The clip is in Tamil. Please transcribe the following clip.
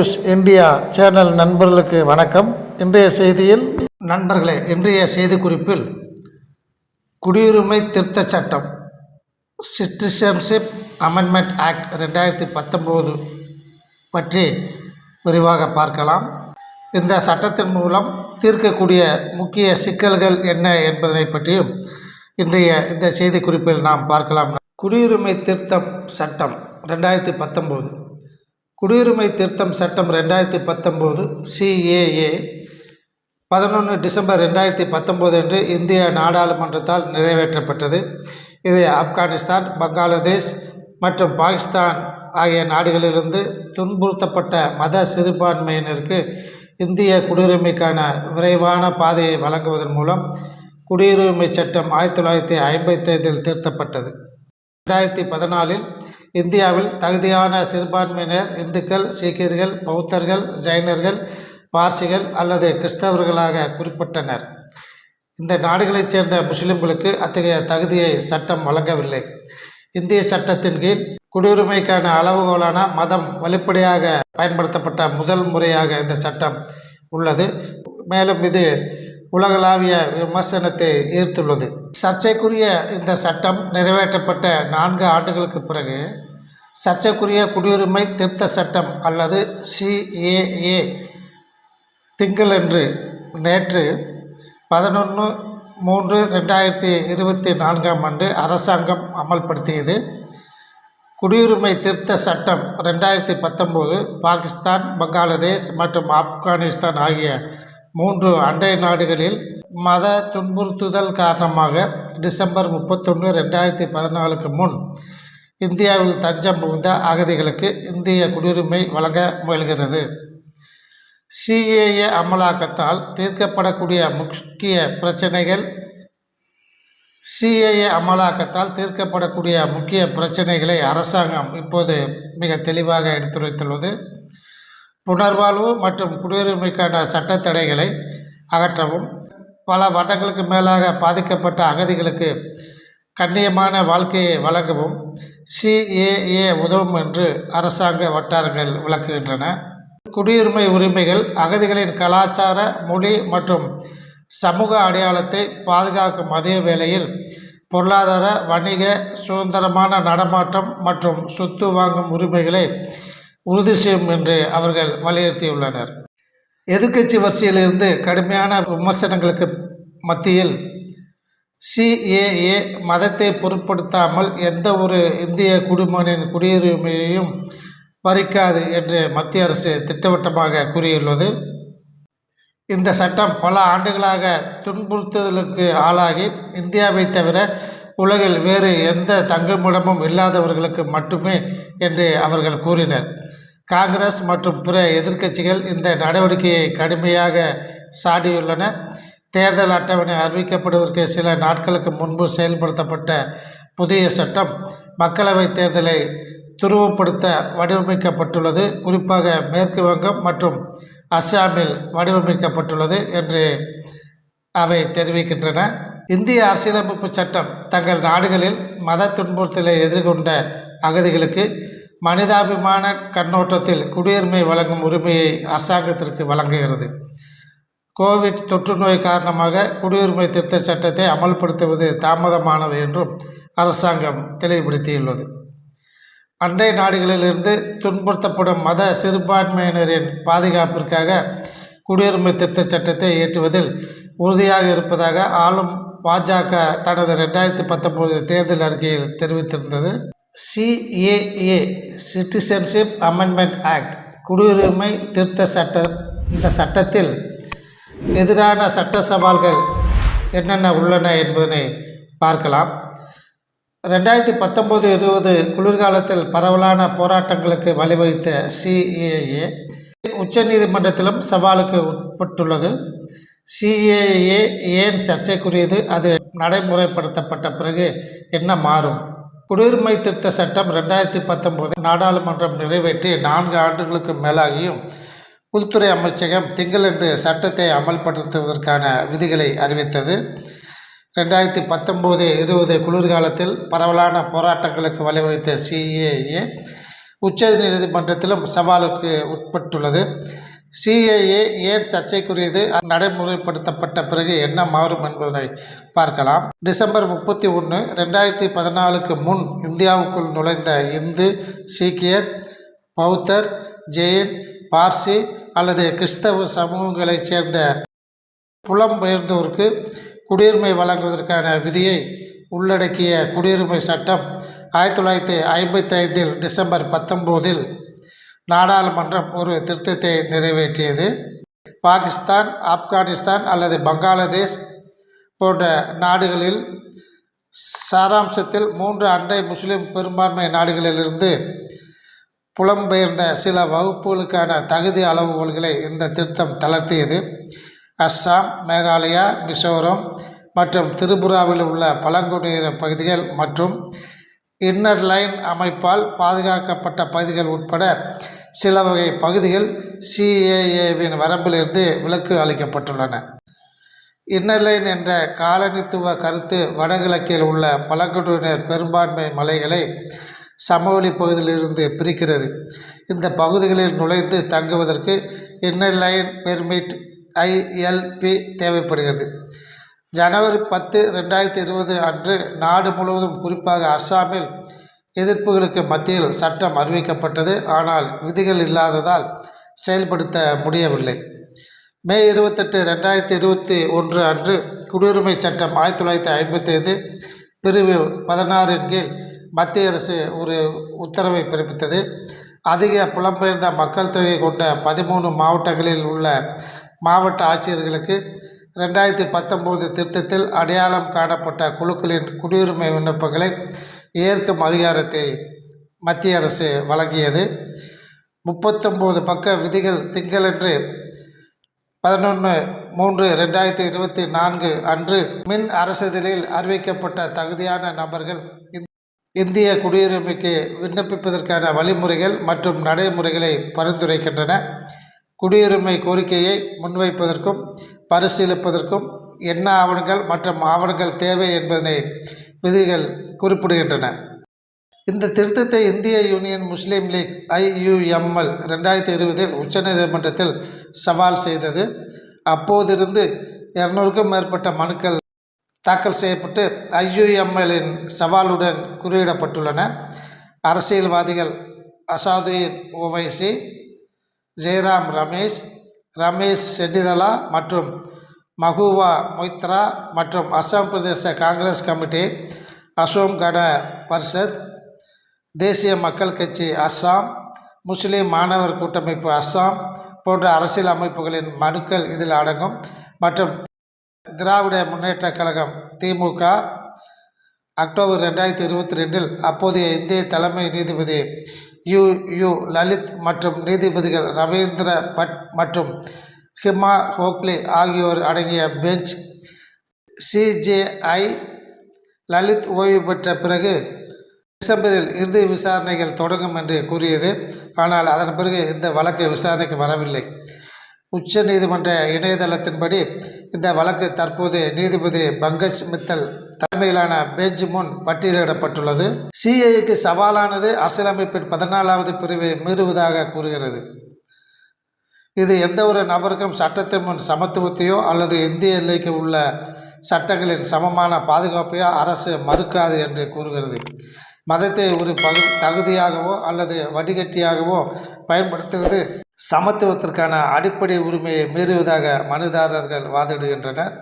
நியூஸ் இந்தியா சேனல் நண்பர்களுக்கு வணக்கம். இன்றைய செய்தியில் நண்பர்களே இன்றைய செய்திக்குறிப்பில் குடியுரிமை திருத்தச் சட்டம் சிட்டிசன்ஷிப் அமெண்ட்மெண்ட் ஆக்ட் ரெண்டாயிரத்தி பத்தொம்போது பற்றி விரிவாக பார்க்கலாம். இந்த சட்டத்தின் மூலம் தீர்க்கக்கூடிய முக்கிய சிக்கல்கள் என்ன என்பதனை பற்றியும் இன்றைய இந்த செய்திக்குறிப்பில் நாம் பார்க்கலாம். குடியுரிமை திருத்தம் சட்டம் ரெண்டாயிரத்தி பத்தொம்போது குடியுரிமை திருத்தம் சட்டம் ரெண்டாயிரத்தி பத்தொம்போது சிஏஏ பதினொன்று டிசம்பர் ரெண்டாயிரத்தி பத்தொம்போது அன்று இந்திய நாடாளுமன்றத்தால் நிறைவேற்றப்பட்டது. இது ஆப்கானிஸ்தான் பங்களாதேஷ் மற்றும் பாகிஸ்தான் ஆகிய நாடுகளிலிருந்து துன்புறுத்தப்பட்ட மத சிறுபான்மையினருக்கு இந்திய குடியுரிமைக்கான விரைவான பாதையை வழங்குவதன் மூலம் குடியுரிமை சட்டம் ஆயிரத்தி தொள்ளாயிரத்தி ஐம்பத்தைந்தில் திருத்தப்பட்டது. ரெண்டாயிரத்தி பதினாலில் இந்தியாவில் தகுதியான சிறுபான்மையினர் இந்துக்கள் சீக்கியர்கள் பௌத்தர்கள் ஜைனர்கள் பார்சிகள் அல்லது கிறிஸ்தவர்களாக குறிப்பிட்டனர். இந்த நாடுகளைச் சேர்ந்த முஸ்லிம்களுக்கு அத்தகைய தகுதியை சட்டம் வழங்கவில்லை. இந்திய சட்டத்தின் கீழ் குடியுரிமைக்கான அளவுகோலான மதம் வெளிப்படையாக பயன்படுத்தப்பட்ட முதல் முறையாக இந்த சட்டம் உள்ளது. மேலும் இது உலகளாவிய விமர்சனத்தை ஈர்த்துள்ளது. சர்ச்சைக்குரிய இந்த சட்டம் நிறைவேற்றப்பட்ட நான்கு ஆண்டுகளுக்கு பிறகு சர்ச்சைக்குரிய குடியுரிமை திருத்த சட்டம் அல்லது சிஏஏ திங்களன்று நேற்று பதினொன்று மூன்று ரெண்டாயிரத்தி இருபத்தி நான்காம் ஆண்டு அரசாங்கம் அமல்படுத்தியது. குடியுரிமை திருத்த சட்டம் ரெண்டாயிரத்தி பத்தொம்போது பாகிஸ்தான் பங்களாதேஷ் மற்றும் ஆப்கானிஸ்தான் ஆகிய மூன்று அண்டை நாடுகளில் மத துன்புறுத்துதல் காரணமாக டிசம்பர் முப்பத்தொன்று ரெண்டாயிரத்தி பதினாலுக்கு முன் இந்தியாவில் தஞ்சம் புகுந்த அகதிகளுக்கு இந்திய குடியுரிமை வழங்க முயல்கிறது. சிஏஏ அமலாக்கத்தால் தீர்க்கப்படக்கூடிய முக்கிய பிரச்சனைகள் சிஏஏ அமலாக்கத்தால் தீர்க்கப்படக்கூடிய முக்கிய பிரச்சனைகளை அரசாங்கம் இப்போது மிக தெளிவாக எடுத்துரைத்துள்ளது. புனர்வாழ்வு மற்றும் குடியுரிமைக்கான சட்ட தடைகளை அகற்றவும் பல வருடங்களுக்கு மேலாக பாதிக்கப்பட்ட அகதிகளுக்கு கண்ணியமான வாழ்க்கையை வழங்கவும் சிஏஏ உதவும் என்று அரசாங்க வட்டாரங்கள் விளக்குகின்றன. குடியுரிமை உரிமைகள் அகதிகளின் கலாச்சார மொழி மற்றும் சமூக அடையாளத்தை பாதுகாக்கும் அதே வேளையில் பொருளாதார வணிக சுதந்திரமான நடமாட்டம் மற்றும் சொத்து வாங்கும் உரிமைகளை உறுதி செய்யும் என்று அவர்கள் வலியுறுத்தியுள்ளனர். எதிர்க்கட்சி வரிசையிலிருந்து கடுமையான விமர்சனங்களுக்கு மத்தியில் சிஏஏ மதத்தை பொருட்படுத்தாமல் எந்த ஒரு இந்திய குடிமகனின் குடியுரிமையையும் பறிக்காது என்று மத்திய அரசு திட்டவட்டமாக கூறியுள்ளது. இந்த சட்டம் பல ஆண்டுகளாக துன்புறுத்துதலுக்கு ஆளாகி இந்தியாவை தவிர உலகில் வேறு எந்த தங்குமிடமும் இல்லாதவர்களுக்கு மட்டுமே என்று அவர்கள் கூறினர். காங்கிரஸ் மற்றும் பிற எதிர்க்கட்சிகள் இந்த நடவடிக்கையை கடுமையாக சாடியுள்ளன. தேர்தல் அட்டவணை அறிவிக்கப்படுவதற்கு சில நாட்களுக்கு முன்பு செயல்படுத்தப்பட்ட புதிய சட்டம் மக்களவைத் தேர்தலை துருவப்படுத்த வடிவமைக்கப்பட்டுள்ளது. குறிப்பாக மேற்கு வங்கம் மற்றும் அஸ்ஸாமில் வடிவமைக்கப்பட்டுள்ளது என்று அவை தெரிவிக்கின்றன. இந்திய அரசியலமைப்பு சட்டம் தங்கள் நாடுகளில் மத துன்புறுத்தலை எதிர்கொண்ட அகதிகளுக்கு மனிதாபிமான கண்ணோட்டத்தில் குடியுரிமை வழங்கும் உரிமையை அரசாங்கத்திற்கு வழங்குகிறது. கோவிட் தொற்று நோய் காரணமாக குடியுரிமை திருத்த சட்டத்தை அமல்படுத்துவது தாமதமானது என்றும் அரசாங்கம் தெளிவுபடுத்தியுள்ளது. அண்டை நாடுகளிலிருந்து துன்புறுத்தப்படும் மத சிறுபான்மையினரின் பாதுகாப்பிற்காக குடியுரிமை திருத்த சட்டத்தை இயற்றுவதில் உறுதியாக இருப்பதாக ஆளும் பாஜக தனது ரெண்டாயிரத்தி பத்தொம்போது தேர்தல் அறிக்கையில் தெரிவித்திருந்தது. சிஏஏ சிட்டிசன்ஷிப் அமெண்ட்மெண்ட் ஆக்ட் குடியுரிமை திருத்த சட்ட இந்த சட்டத்தில் எதிரான சட்ட சவால்கள் என்னென்ன உள்ளன என்பதனை பார்க்கலாம். ரெண்டாயிரத்தி பத்தொம்போது இருபது குளிர்காலத்தில் பரவலான போராட்டங்களுக்கு வழிவகுத்த சிஏஏ உச்சநீதிமன்றத்திலும் சவாலுக்கு உட்பட்டுள்ளது. சிஏஏ ஏன் சர்ச்சைக்குரியது? அது நடைமுறைப்படுத்தப்பட்ட பிறகு என்ன மாறும்? குடியுரிமை திருத்த சட்டம் ரெண்டாயிரத்தி பத்தொம்போது நாடாளுமன்றம் நிறைவேற்றி நான்கு ஆண்டுகளுக்கு மேலாகியும் உள்துறை அமைச்சகம் திங்களன்று சட்டத்தை அமல்படுத்துவதற்கான விதிகளை அறிவித்தது. ரெண்டாயிரத்தி பத்தொம்போது இருபது குளிர்காலத்தில் பரவலான போராட்டங்களுக்கு வழிவகுத்த சிஏஏ உச்ச நீதிமன்றத்திலும் சவாலுக்கு உட்பட்டுள்ளது. சிஏஏ ஏன் சர்ச்சைக்குரியது? நடைமுறைப்படுத்தப்பட்ட பிறகு என்ன மாறும் என்பதை பார்க்கலாம். டிசம்பர் முப்பத்தி ஒன்று ரெண்டாயிரத்தி பதினாலுக்கு முன் இந்தியாவுக்குள் நுழைந்த இந்து சீக்கியர் பௌத்தர் ஜெயின் பார்சி அல்லது கிறிஸ்தவ சமூகங்களைச் சேர்ந்த புலம்பெயர்ந்தோருக்கு குடியுரிமை வழங்குவதற்கான விதியை உள்ளடக்கிய குடியுரிமை சட்டம் ஆயிரத்தி தொள்ளாயிரத்தி ஐம்பத்தி ஐந்தில் டிசம்பர் பத்தொம்போதில் நாடாளுமன்றம் ஒரு திருத்தத்தை நிறைவேற்றியது. பாகிஸ்தான் ஆப்கானிஸ்தான் அல்லது பங்களாதேஷ் போன்ற நாடுகளில் சாராம்சத்தில் மூன்று அண்டை முஸ்லிம் பெரும்பான்மை நாடுகளிலிருந்து புலம்பெயர்ந்த சில வகுப்புகளுக்கான தகுதி அளவுகோல்களை இந்த திருத்தம் தளர்த்தியது. அஸ்ஸாம் மேகாலயா மிசோரம் மற்றும் திரிபுராவில் உள்ள பழங்குடியினர் பகுதிகள் மற்றும் இன்னர் லைன் அமைப்பால் பாதுகாக்கப்பட்ட பகுதிகள் உட்பட சில வகை பகுதிகள் சிஏஏவின் வரம்பிலிருந்து விலக்கு அளிக்கப்பட்டுள்ளன. இன்னர்லைன் என்ற காலனித்துவ கருத்து வடகிழக்கில் உள்ள பழங்குடியினர் பெரும்பான்மை மலைகளை சமவெளி பகுதியிலிருந்து பிரிக்கிறது. இந்த பகுதிகளில் நுழைந்து தங்குவதற்கு இன்னர்லைன் பெர்மிட் ஐஎல்பி தேவைப்படுகிறது. ஜனவரி பத்து ரெண்டாயிரத்தி இருபது அன்று நாடு முழுவதும் குறிப்பாக அஸ்ஸாமில் எதிர்ப்புகளுக்கு மத்தியில் சட்டம் அறிவிக்கப்பட்டது. ஆனால் விதிகள் இல்லாததால் செயல்படுத்த முடியவில்லை. மே இருபத்தெட்டு ரெண்டாயிரத்தி இருபத்தி ஒன்று அன்று குடியுரிமை சட்டம் ஆயிரத்தி தொள்ளாயிரத்தி ஐம்பத்தி ஐந்து பிரிவு பதினாறின் கீழ் மத்திய அரசு ஒரு உத்தரவை பிறப்பித்தது. அதிக புலம்பெயர்ந்த மக்கள் தொகை கொண்ட பதிமூணு மாவட்டங்களில் உள்ள மாவட்ட ஆட்சியர்களுக்கு ரெண்டாயிரத்தி பத்தொம்போது திருத்தத்தில் அடையாளம் காணப்பட்ட குழுக்களின் குடியுரிமை விண்ணப்பங்களை ஏற்கும் அதிகாரத்தை மத்திய அரசு வழங்கியது. முப்பத்தொம்போது பக்க விதிகள் திங்களன்று பதினொன்று மூன்று ரெண்டாயிரத்தி இருபத்தி நான்கு அன்று மின் அரசிதழில் அறிவிக்கப்பட்ட தகுதியான நபர்கள் இந்திய குடியுரிமைக்கு விண்ணப்பிப்பதற்கான வழிமுறைகள் மற்றும் நடைமுறைகளை பரிந்துரைக்கின்றன. குடியுரிமை கோரிக்கையை முன்வைப்பதற்கும் பரிசீலிப்பதற்கும் என்ன ஆவணங்கள் மற்றும் ஆவணங்கள் தேவை என்பதனை விதிகள் குறிப்பிடுகின்றன. இந்த திருத்தத்தை இந்திய யூனியன் முஸ்லீம் லீக் ஐயுஎம்எல் ரெண்டாயிரத்தி இருபதில் உச்சநீதிமன்றத்தில் சவால் செய்தது. அப்போதிருந்து இரநூறுக்கும் மேற்பட்ட மனுக்கள் தாக்கல் செய்யப்பட்டு ஐயுஎம்எல்லின் சவாலுடன் குறியிடப்பட்டுள்ளன. அரசியல்வாதிகள் அசாதுதீன் ஓவைசி ஜெயராம் ரமேஷ் ரமேஷ் சென்னிதலா மற்றும் மஹூவா மொய்த்ரா மற்றும் அஸ்ஸாம் பிரதேச காங்கிரஸ் கமிட்டி அசோம் கண பரிஷத் தேசிய மக்கள் கட்சி அஸ்ஸாம் முஸ்லீம் மாணவர் கூட்டமைப்பு அஸ்ஸாம் போன்ற அரசியல் அமைப்புகளின் மனுக்கள் இதில் அடங்கும் மற்றும் திராவிட முன்னேற்றக் கழகம் திமுக அக்டோபர் ரெண்டாயிரத்தி இருபத்தி ரெண்டில் அப்போதைய இந்திய தலைமை நீதிபதி யு யு லலித் மற்றும் நீதிபதிகள் ரவீந்திர பட் மற்றும் ஹிமா ஹோக்லி ஆகியோர் அடங்கிய பெஞ்ச் சிஜேஐ லலித் ஓய்வு பெற்ற பிறகு டிசம்பரில் இறுதி விசாரணைகள் தொடங்கும் என்று கூறியது. ஆனால் அதன் பிறகு இந்த வழக்கு விசாரணைக்கு வரவில்லை. உச்ச நீதிமன்ற இணையதளத்தின்படி இந்த வழக்கு தற்போது நீதிபதி பங்கஜ் மித்தல் தலைமையிலான பெஞ்ச் முன் பட்டியலிடப்பட்டுள்ளது. சிஏக்கு சவாலானது அரசியலமைப்பின் பதினாலாவது பிரிவை மீறுவதாக கூறுகிறது. இது எந்த ஒரு நபருக்கும் சட்டத்தின் முன் சமத்துவத்தையோ அல்லது இந்திய எல்லைக்கு உள்ள சட்டங்களின் சமமான பாதுகாப்பையோ அரசு மறுக்காது என்று கூறுகிறது. மதத்தை ஒரு பகு தகுதியாகவோ அல்லது வடிகட்டியாகவோ பயன்படுத்துவது சமத்துவத்திற்கான அடிப்படை உரிமையை மீறுவதாக மனுதாரர்கள் வாதிடுகின்றனர்.